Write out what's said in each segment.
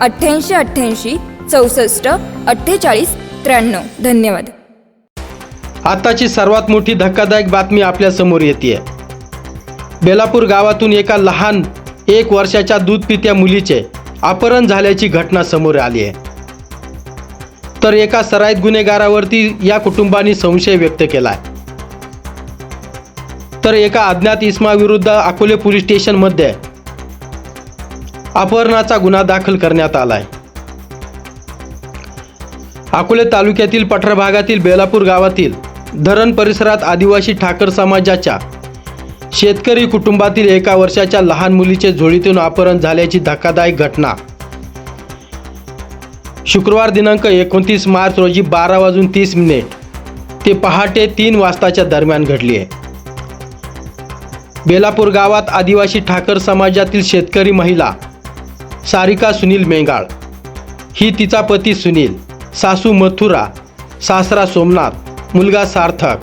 अठ्ठ्याऐंशी अठ्ठ्याऐंशी चौसष्ट अठ्ठेचाळीस त्र्याण्णव. धन्यवाद. आताची सर्वात मोठी धक्कादायक बातमी आपल्यासमोर येते. बेलापूर गावातून एका लहान एक वर्षाच्या दूध पित्या मुलीचे अपहरण झाल्याची घटना समोर आली आहे. तर एका सराईत गुन्हेगारावरती या कुटुंबाने संशय व्यक्त केला आहे. तर एका अज्ञात इसमाविरुद्ध अकोले पोलीस स्टेशनमध्ये अपहरणाचा गुन्हा दाखल करण्यात आला आहे अकोले तालुक्यातील पठार भागातील बेलापूर गावातील धरण परिसरात आदिवासी ठाकर समाजाच्या शेतकरी कुटुंबातील एका वर्षाच्या लहान मुलीचे झोळीतून अपहरण झाल्याची धक्कादायक घटना. शुक्रवार दिनांक एकोणतीस मार्च रोजी बारा वाजून तीस मिनिट ते पहाटे तीन वाजताच्या दरम्यान घडली आहे. बेलापूर गावात आदिवासी ठाकर समाजातील शेतकरी महिला सारिका सुनील मेंगाळ. ही तिचा पती सुनील सासू मथुरा सासरा सोमनाथ मुलगा सार्थक.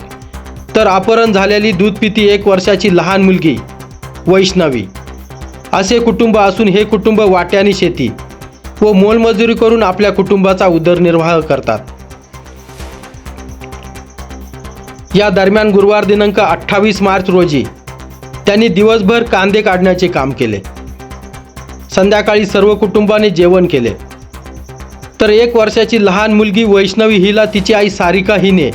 तर अपहरण झालेली दूध पिती एक वर्षाची लहान मुलगी वैष्णवी. असे कुटुंब असून हे कुटुंब वाट्याने शेती व मोलमजुरी करून आपल्या कुटुंबाचा उदरनिर्वाह करतात. या दरम्यान गुरुवार दिनांक अठ्ठावीस मार्च रोजी त्यांनी दिवसभर कांदे काढण्याचे काम केले. संध्याकाळी सर्व कुटुंबाने जेवण केले. तर एक वर्षाची लहान मुलगी वैष्णवी हिला तिची आई सारिका हिने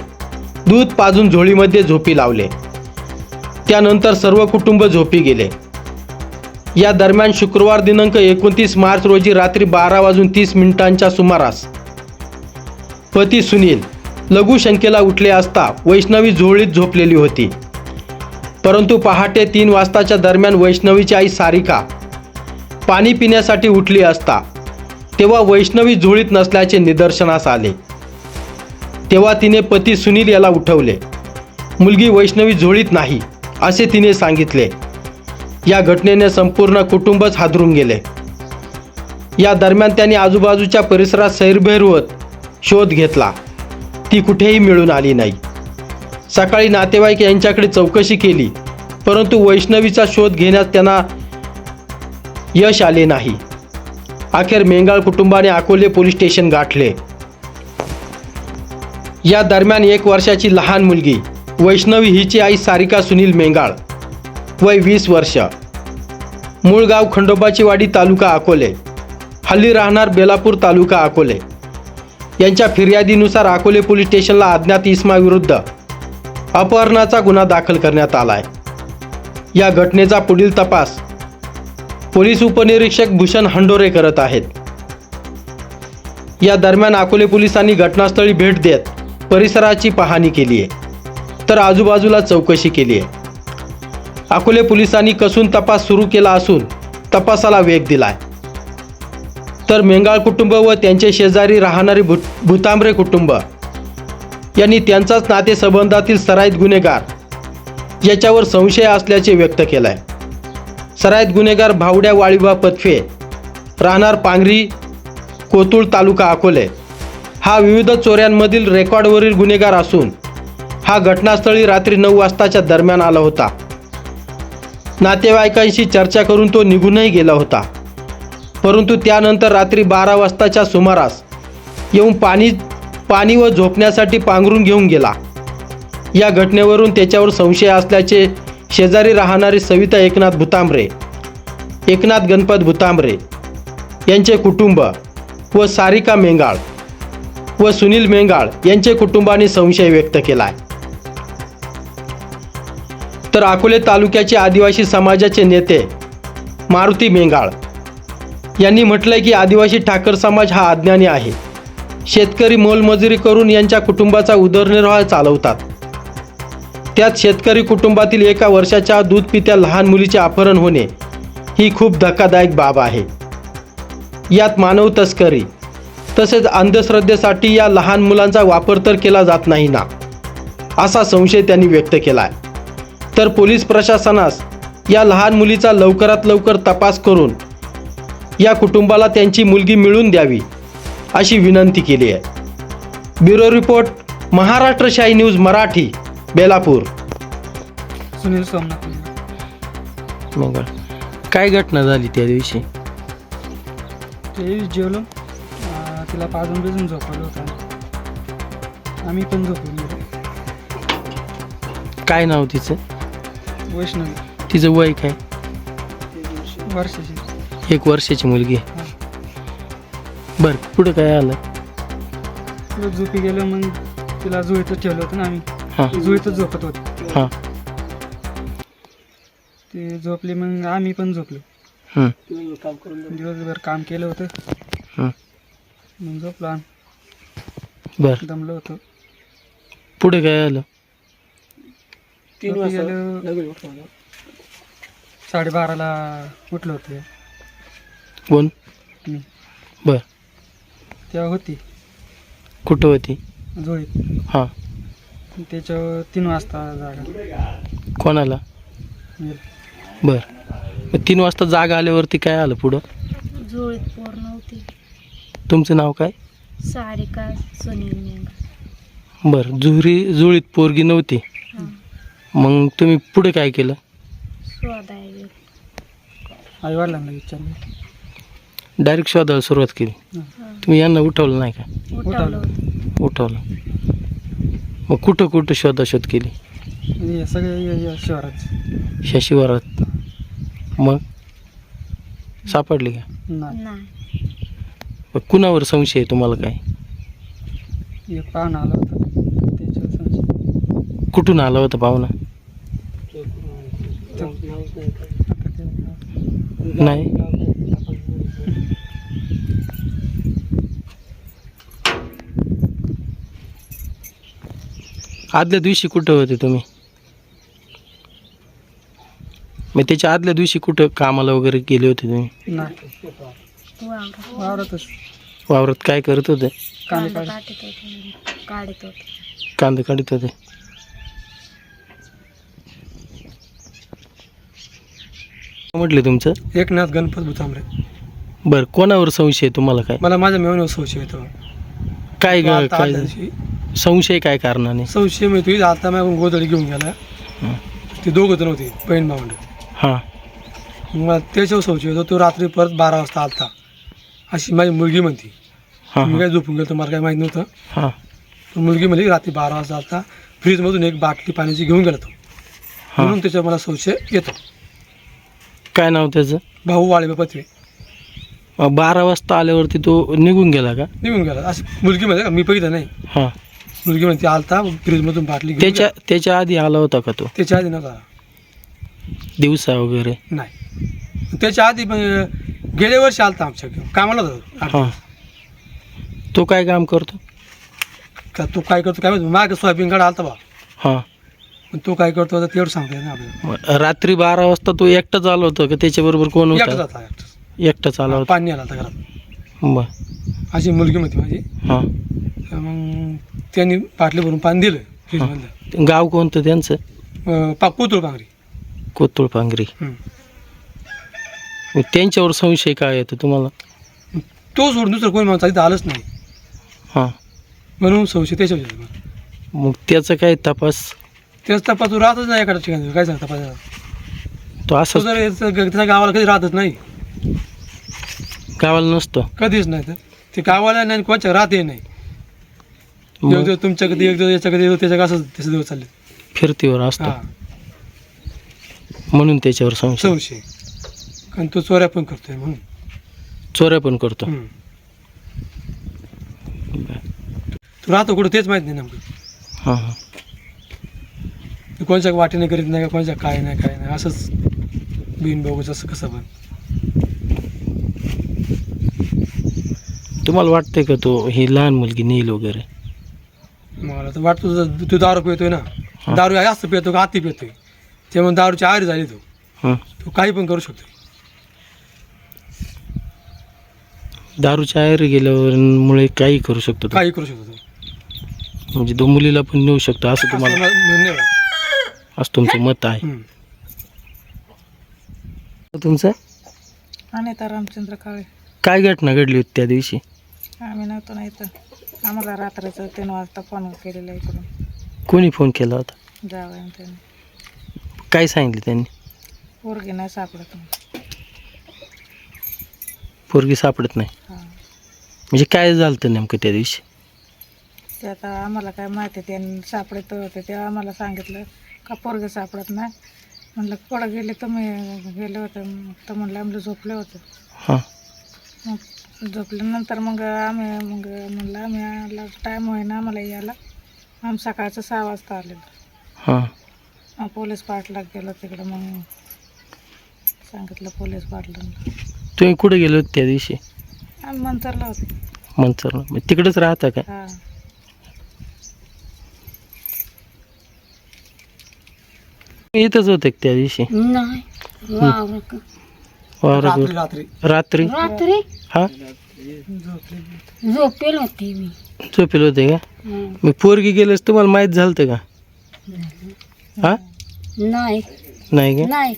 दूध पाजून झोळीमध्ये झोपी लावले. त्यानंतर सर्व कुटुंब झोपी गेले. या दरम्यान शुक्रवार दिनांक एकोणतीस मार्च रोजी रात्री बारा वाजून तीस मिनिटांच्या सुमारास पती सुनील लघुशंकेला उठले असता वैष्णवी झोळीत झोपलेली होती. परंतु पहाटे तीन वाजताच्या दरम्यान वैष्णवीची आई सारिका पाणी पिण्यासाठी उठली असता तेव्हा वैष्णवी झोळीत नसल्याचे निदर्शनास आले. तेव्हा तिने पती सुनील याला उठवले. मुलगी वैष्णवी झोळीत नाही असे तिने सांगितले. या घटनेने संपूर्ण कुटुंबच हादरून गेले. या दरम्यान त्यांनी आजूबाजूच्या परिसरात सैरभैर होत शोध घेतला. ती कुठेही मिळून आली नाही. सकाळी नातेवाईक यांच्याकडे चौकशी केली परंतु वैष्णवीचा शोध घेण्यास त्यांना यश आले नाही. अखेर मेंगाळ कुटुंबाने अकोले पोलीस स्टेशन गाठले. या दरम्यान एक वर्षाची लहान मुलगी वैष्णवी हिची आई सारिका सुनील मेंगाळ वय वीस वर्ष. मूळ गाव खंडोबाची वाडी तालुका अकोले. हल्ली राहणार बेलापूर तालुका अकोले. यांच्या फिर्यादीनुसार अकोले पोलीस स्टेशनला अज्ञात इस्माविरुद्ध अपहरणाचा गुन्हा दाखल करण्यात आला आहे या घटनेचा पुढील तपास पोलीस उपनिरीक्षक भूषण हंडोरे करत आहेत. या दरम्यान अकोले पोलिसांनी घटनास्थळी भेट देत परिसराची पाहणी केली आहे. तर आजूबाजूला चौकशी केली आहे. अकोले पोलिसांनी कसून तपास सुरू केला असून तपासाला वेग दिलाय. तर मेंगाळ कुटुंब व त्यांचे शेजारी राहणारे भूत भूतांबरे कुटुंब यांनी त्यांचाच नातेसंबंधातील सराईत गुन्हेगार याच्यावर संशय असल्याचे व्यक्त केलाय. सराईत गुन्हेगार भावड्या वाळीबा पतफे राहणार पांगरी कोतुळ तालुका अकोले. हा विविध चोऱ्यांमधील रेकॉर्डवरील गुन्हेगार असून हा घटनास्थळी रात्री नऊ वाजताच्या दरम्यान आला होता. नातेवाईकांशी चर्चा करून तो निघूनही गेला होता. परंतु त्यानंतर रात्री बारा वाजताच्या सुमारास येऊन पाणी पाणी व झोपण्यासाठी पांघरून घेऊन गेला. या घटनेवरून त्याच्यावर संशय असल्याचे शेजारी राहणारे सविता एकनाथ भुतांबरे एकनाथ गणपत भुतांबरे यांचे कुटुंब व सारिका मेंगाळ व सुनील मेंगाळ यांचे कुटुंबाने संशय व्यक्त केला आहे तर अकोले तालुक्याचे आदिवासी समाजाचे नेते मारुती मेंगाळ यांनी म्हटलंय की आदिवासी ठाकर समाज हा अज्ञानी आहे. शेतकरी मोलमजुरी करून यांच्या कुटुंबाचा उदरनिर्वाह चालवतात. त्यात शेतकरी कुटुंबातील एका वर्षाच्या दूध पित्या लहान मुलीचे अपहरण होणे ही खूप धक्कादायक बाब आहे. यात मानव तस्करी तसेच अंधश्रद्धेसाठी या लहान मुलांचा वापर तर केला जात नाही ना असा संशय त्यांनी व्यक्त केला आहे तर पोलीस प्रशासनास या लहान मुलीचा लवकरात लवकर तपास करून या कुटुंबाला त्यांची मुलगी मिळून द्यावी अशी विनंती केली आहे. Bureau report Maharashtra Shahi news Marathi. Belapur. Sunil Somnath. मिंगळ. मंगळ काय घटना झाली त्या दिवशी? ते जेवलो. अं, तिला पाजून बिजून झोपवलं होतं. आम्ही पण झोपलो काय नाव तिचं? वैष्णवी. तिचं वय काय? वर्षाची. एक वर्षाची मुलगी आहे. बर पुढं काय आलं? तिला झोपी गेलो मग तिला जुळीतच ठेवलं होतं ना आम्ही. हां. ती जुळीतच झोपत होती. हां. ते झोपली मग आम्ही पण झोपलो. हं, दिवसभर काम केलं होतं. हं. मग झोपलो आम्ही. बर. दमलो होतो. पुढे काय आलं? झोपी गेलो साडेबाराला उठलो होतो. कोण? मी. बर. तेव्हा होती. कुठं होती? जुळीत. हां. त्याच्यावर तीन वाजता जागा. कोणाला. बर. मग तीन वाजता जाग आल्यावरती काय आलं पुढं? जुळीत पोर नव्हती. तुमचं नाव काय? सारिका सुनील मेंगा बर. जुहरी जुळीत पोरगी नव्हती. हां. मग तुम्ही पुढे काय केलं? शोधाय गेलो आई वडिलांना विचारलं. डायरेक्ट शोधायला सुरुवात केली. हां. तुम्ही यांना उठवलं नाही का? उठवलं होतं. उठवलं. मग कुठं कुठं शोधाशोध केली? हे सगळे या- शिवारात मग? सापडली का? नाही. नाही. मग कुणावर संशय आहे तुम्हाला काय? एक पाहुणा आला होता. त्याच्यावर संशय. कुठून आला होता पाहुणा? तो- आता ते- नाही. आदल्या दिवशी कुठं होते तुम्ही? मग त्याच्या आदल्या दिवशी कुठं कामाला वगैरे गेले होते तुम्ही? नाही. वावरात वावरातच. वावरात काय करत होते? कांदे कांदा काढ काढत होते. काढत होते. कांदे काढत होते. म्हटले तुमचं? एकनाथ गणपत भुतांबरे बरं कोणावर संशय आहे तुम्हाला काय? मला माझ्या मेहून संशय येतो काय ग- आता काय आदल्या दिवशी संशय काय कारणाने? संशय मिळतो आता मग गोदडी घेऊन गेला हं. ते दोघं जण होते बहीण भावंड हां. मला त्याच्यावर संशय येतो तो रात्री परत बारा वाजता आलता. अशी माझी मुलगी म्हणती. हां मी हां. काय झोपून गेलो मला काय माहीत नव्हतं. हां. तो मुलगी म्हणली रात्री बारा वाजता आलता. फ्रीजमधून एक बाटली पाण्याची घेऊन गेला तो. हां. म्हणून त्याच्यावर मला संशय येतो. काय नाव त्याचं? भाऊ वाळे पत्रे. मग बारा वाजता आल्यावरती तो निघून गेला का? निघून गेला. अशी मुलगी म्हणजे मी बघितलं नाही. हां. मुलगी म्हणते आलता फ्रीजमधून बाटली घेऊन त्याच्या गेला. त्याच्या आधी आला होता का तो? त्याच्या आधी नव्हता. दिवसा वगैरे? नाही. त्याच्या आधी पण गेल्या वर्षी आलता आमच्या कामाला होता हां. तो काय काम करतो? का तो काय करतो काय माहिती माग सोयाबीन काढा आलता बा. हां. पण तो काय करतो आता तेवढं सांगता येत ना आपल्याला. मग रात्री बारा वाजता तो एकटाच आला होता का? त्याच्याबरोबर कोण एकटाच होता एकटाच. एकटाच आला होता. पाणी आला होता घरात. बर. अशी मुलगी म्हणते माझी. हां. मग त्यांनी बाटली भरून पाणी दिलं फ्रीजमधलं. गाव कोणतं त्यांचं? अं, पा कोतुळ पांगरी. कोतुळ पांगरी. हं. मग त्यांच्यावर संशय काय येतो तुम्हाला? तो सोडून दुसरं कोणी माणूस इथं आलंच नाही. हां. म्हणून संशय त्याच्यावर मला. मग त्याचा काय तपास? त्याच तपास तो राहतच नाही एखाद्या ठिकाणी. काय सांग तपास तो तो असंच जर याचं- त्याच्या गावाला कधी राहतच नाही. गावाला नसतो. कधीच नाही तर. ते गावाला नाही कोणाच्या राहते नाही. एक दिवस तुमच्याकडे एक दिवस एक दिवस त्याच्या असं त्याचे दिवस चालले फिरतीवर असतो. हा. म्हणून त्याच्यावर संशय. संशय. कारण तो चोऱ्या पण करतोय म्हणून. चोऱ्या पण करतो. हम्म. तू राहतो कुठं तेच माहीत नाही नेमकं. हां हां. तू कोणत्या वाटेने करीत नाही का कोणत्या काय नाही काय नाही असंच बिन बघूच असं कसं पण. तुम्हाला वाटतंय का तो ही लहान मुलगी नेईल वगैरे? मला तर वाटतं तुझं तू दारू पितोय ना. दारू जास्त पितो का आती पितोय? त्यामुळे दारूची आरी झाली तू. हां. तू काही पण करू शकतो. दारूच्या आयर गेल्यावर मुळे काही करू शकतो तो. काही करू शकतो तू. म्हणजे तो मुलीला पण नेऊ शकतो असं असं तुम्हाला मला म्हणणं आहे. असं तुमचं मत आहे. हम्म. तुमचं? अनिता रामचंद्र काळे. काय घटना घडली होती त्या दिवशी? आम्ही नव्हतो नाही तर आम्हाला रात्रीचं तीन वाजता फोन केलेला इकडून. कोणी फोन केला होता? जावं त्याने. काय सांगितलं त्यांनी? पोरगी नाही सापडत पोरगी सापडत नाही? हां. म्हणजे काय झालं होतं नेमकं त्या दिवशी? ते आता आम्हाला काय माहिती त्यांनी सापडत होते ते आम्हाला सांगितलं का पोरगे सापडत नाही. म्हणलं कुठं गेले तुम्ही गेले होते तर म्हणलं आम्ही झोपले होते. हां. मग झोपल्यानंतर मग आम्ही मग म्हणलं आम्ही आला. टाईम होईना आम्हाला यायला. आम्ही सकाळचं सहा वाजता आलेलो. हां. मग पोलीस पाटला गेलो तिकडं मग सांगितलं पोलीस पाटलांना तुम्ही कुठे गेले होते त्या दिवशी? आम्ही मंतरला होते. मंचर मग तिकडेच राहता काय हा. इथंच होते त्या दिवशी? नाही. वावर रात्री वावरात रात्री रात्री. रात्री? हा? झोपेल होती मी. झोपेल होते का? हं. मी पोरगी गेलेस तुम्हाला माहीत झालं होतं का? हा? नाही. नाही का? नाही.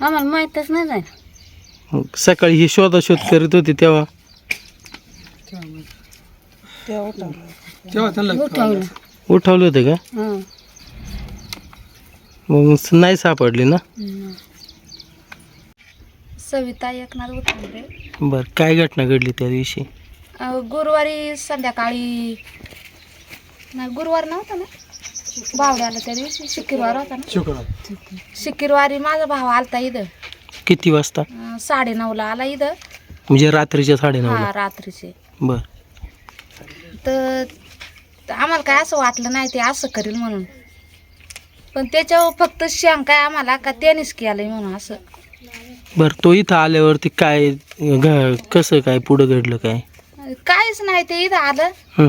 आम्हाला माहीतच नाही मग सकाळी ही शोधाशोध करीत होती तेव्हा? त्यांना उठवलं. उठवलं होतं का? हं. मग नाही सापडली ना. सविता एकनाथ उतरे बरं काय घटना घडली त्या दिवशी? गुरुवारी संध्याकाळी नाही गुरुवार नव्हता ना? बावड्याला त्या दिवशी शुक्रवार होता ना? शुक्रवार. शुक्रवारी माझा भाव आलता इथं. किती वाजता? अं, साडेनऊला आला इथं. म्हणजे रात्रीच्या हा साडेनऊला रात्रीचे. बर. तर तर आम्हाला काय असं वाटलं नाही ते असं करील म्हणून. पण त्याच्यावर फक्त शंका आहे आम्हाला का त्यानेच केलंय म्हणून असं. बर तो इथं आल्यावरती काय घ कसं काय पुढं घडलं काय? काहीच नाही ते इथं आलं. हं,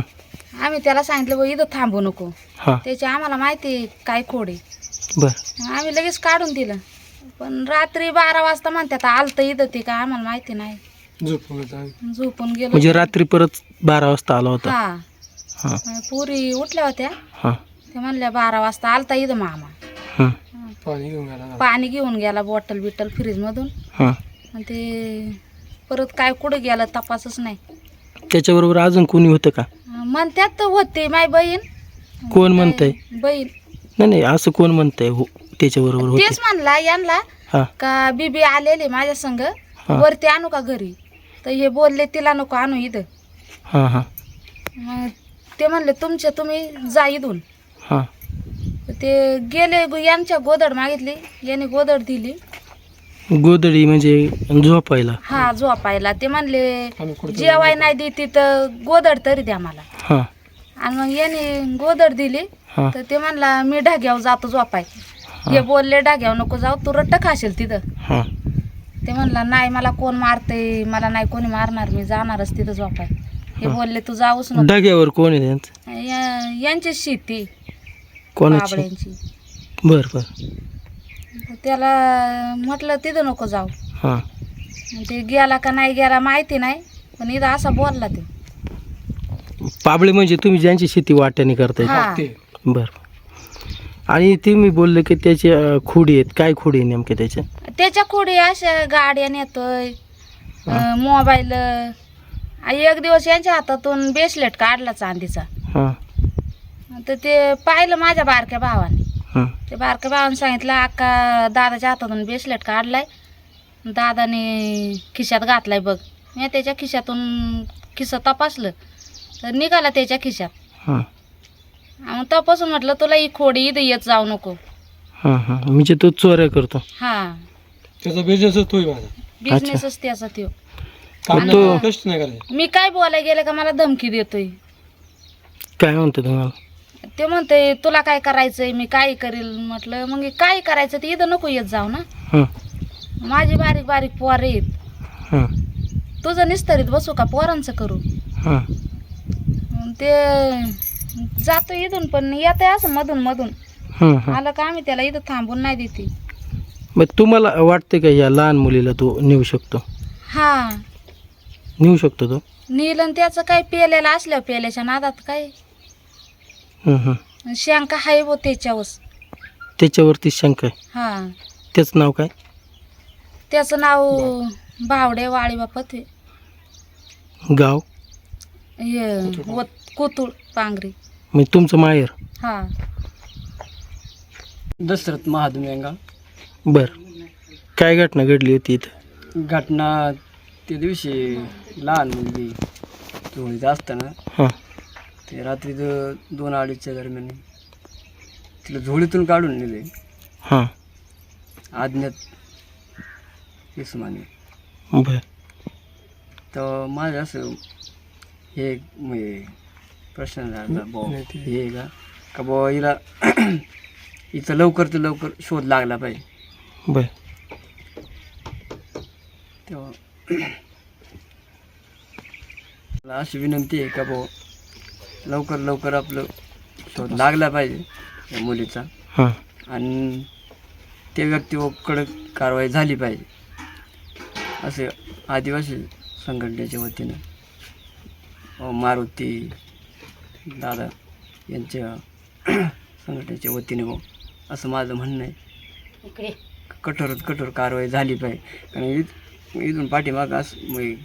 आम्ही त्याला सांगितलं "बुवा, इथं थांबू नको. हां. त्याची आम्हाला माहिती आहे काय खोड बर. आम्ही लगेच काढून दिलं. पण रात्री बारा वाजता म्हणतात आलतं इथं ते काय आम्हाला माहिती नाही. झोपून गेलो. म्हणजे रात्री परत बारा वाजता आला होता? हा. हां. पुरी उठल्या होत्या. हां. ते म्हणल्या बारा वाजता आलता इथं मामा. हं, पाणी घेऊन गेला पाणी घेऊन गेला बॉटल बिटल फ्रीजमधून. हां. आणि ते परत काय कुठं गेलं तपासच नाही. त्याच्याबरोबर अजून कोणी होतं का? म्हणतात तर होते माय बहीण. कोण म्हणतंय? बहीण. नाही नाही असं कोण म्हणतंय? हो त्याच्याबरोबर होते. तेच म्हणला यांना हां. का बीबी आलेले माझ्या संग. वरती आणू का घरी? तर हे बोलले तिला नको आणू इथं. हां हां. मग ते म्हणले तुमच्या तुम्ही जा इथून. हां. ते गेले यांच्या गोदड मागितली याने गोदड दिली. गोदडी म्हणजे झोपायला. हा झोपायला. ते म्हणले जेवाय नाही देते तर गोदड तरी द्या मला. हां. आणि मग याने गोदड दिली. हां. तर ते म्हणला मी ढाग्यावर जातो झोपाय. हे. बोलले ढाग्यावर नको जाऊ तू रट्ट खाशील तिथं. हां. ते म्हणला नाही मला कोण मारते मला नाही कोणी मारणार मी जाणारच तिथं झोपाय. हे बोलले तू जाऊच नको ढग्यावर कोण आहे त्यांचं? या- यांची शेती. कोणाची? बाबड्यांची. बर बर. त्याला म्हटलं तिथं नको जाऊ. हां. मग ते गेला का नाही गेला माहिती नाही पण इथं असा बोलला ते. पाबळे म्हणजे तुम्ही ज्यांची शेती वाट्याने करताय. हा. ते. बर आणि ते मी बोलले की त्याचे अं, खोडी आहेत. काय खोडी आहे नेमके त्याच्या त्याच्या खोडी अशा गाड्या नेतोय मोबाईल. आणि एक दिवस यांच्या हातातून ब्रेसलेट काढला चांदीचा. हां. तर ते पाहिलं माझ्या बारक्या भावाने. हां. ते बारक्या भावाने सांगितलं अक्का दादाच्या हातातून ब्रेसलेट काढलाय. दादाने खिशात घातलाय बघ. मी त्याच्या खिशातून खिस्सा तपासलं. तर निघाला त्याच्या खिशात. हां. मग तपासून म्हटलं तुला ही खोडी इथं येत जाऊ नको. हां हां. म्हणजे तो चोऱ्या करतो. हा. त्याचा बिझनेसच तोय माझा. बिझनेसच त्याचा त्यो. तो मी काय बोलायला गेलं का मला धमकी देतोय. काय म्हणतो तुम्हाला? ते म्हणते तुला काय करायचंय? मी काय करील? म्हटलं मग काय करायचं? ते इथं नको येत जाऊ ना. हं, माझी बारीक बारीक पोरं हं, तुझं निस्तरीत बसू का? पोरांचं करू. हं. मग ते जातो इथून पण येते असं मधून मधून. हं, हं. आलं का आम्ही त्याला इथं थांबून नाही देते मग तुम्हाला वाटते का या लहान मुलीला तो नेऊ शकतो? हा. नेऊ शकतो तो? नीलन त्याचं काय पेलेलं असल्यावर पेल्याच्या नादात काय? हं, हं. शंका हाय बो त्याच्यावर. त्याच्यावरती शंका आहे. हा. त्याचं नाव काय? त्याचं नाव बावडे वाळी बापत गाव? कोतुळ पांगरी. म्हणजे तुमचं माहेर? हा. दशरथ महादेव बर. काय घटना घडली होती इथं? घटना त्या दिवशी लहान मुलगी झोळीत असताना हां. ते रात्री द- दोन अडीचच्या दरम्यान तिला झोळीतून काढून नेले. हां. अज्ञात इसमाने बर. तर माझं असं हे म्हणजे प्रश्न झाला हे का? का बुवा हिला हिचं लवकर तर लवकर शोध लागला पाहिजे. बर. तेव्हा मला अशी विनंती आहे का भाऊ लवकर लवकर आपलं शोध लागला पाहिजे या मुलीचा. हां. आणि त्या व्यक्तीवर कडक कारवाई झाली पाहिजे. असे आदिवासी संघटनेच्या वतीनं अ, मारुती दादा यांच्या संघटनेच्या वतीने भाऊ असं माझं म्हणणं आहे. कठोरात कठोर कारवाई झाली पाहिजे. कारण इथ इथून पाठीमागं असं म्हणजे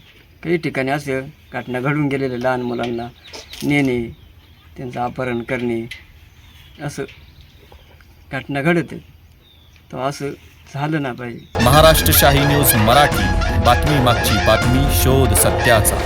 काही ठिकाणी असं घटना घडून गेलेल्या लहान मुलांना नेणे त्यांचं अपहरण करणे असं घटना घडत. तर असं झालं ना पाहिजे महाराष्ट्र शाही न्यूज मराठी. बातमी मागची बातमी शोध सत्याचा.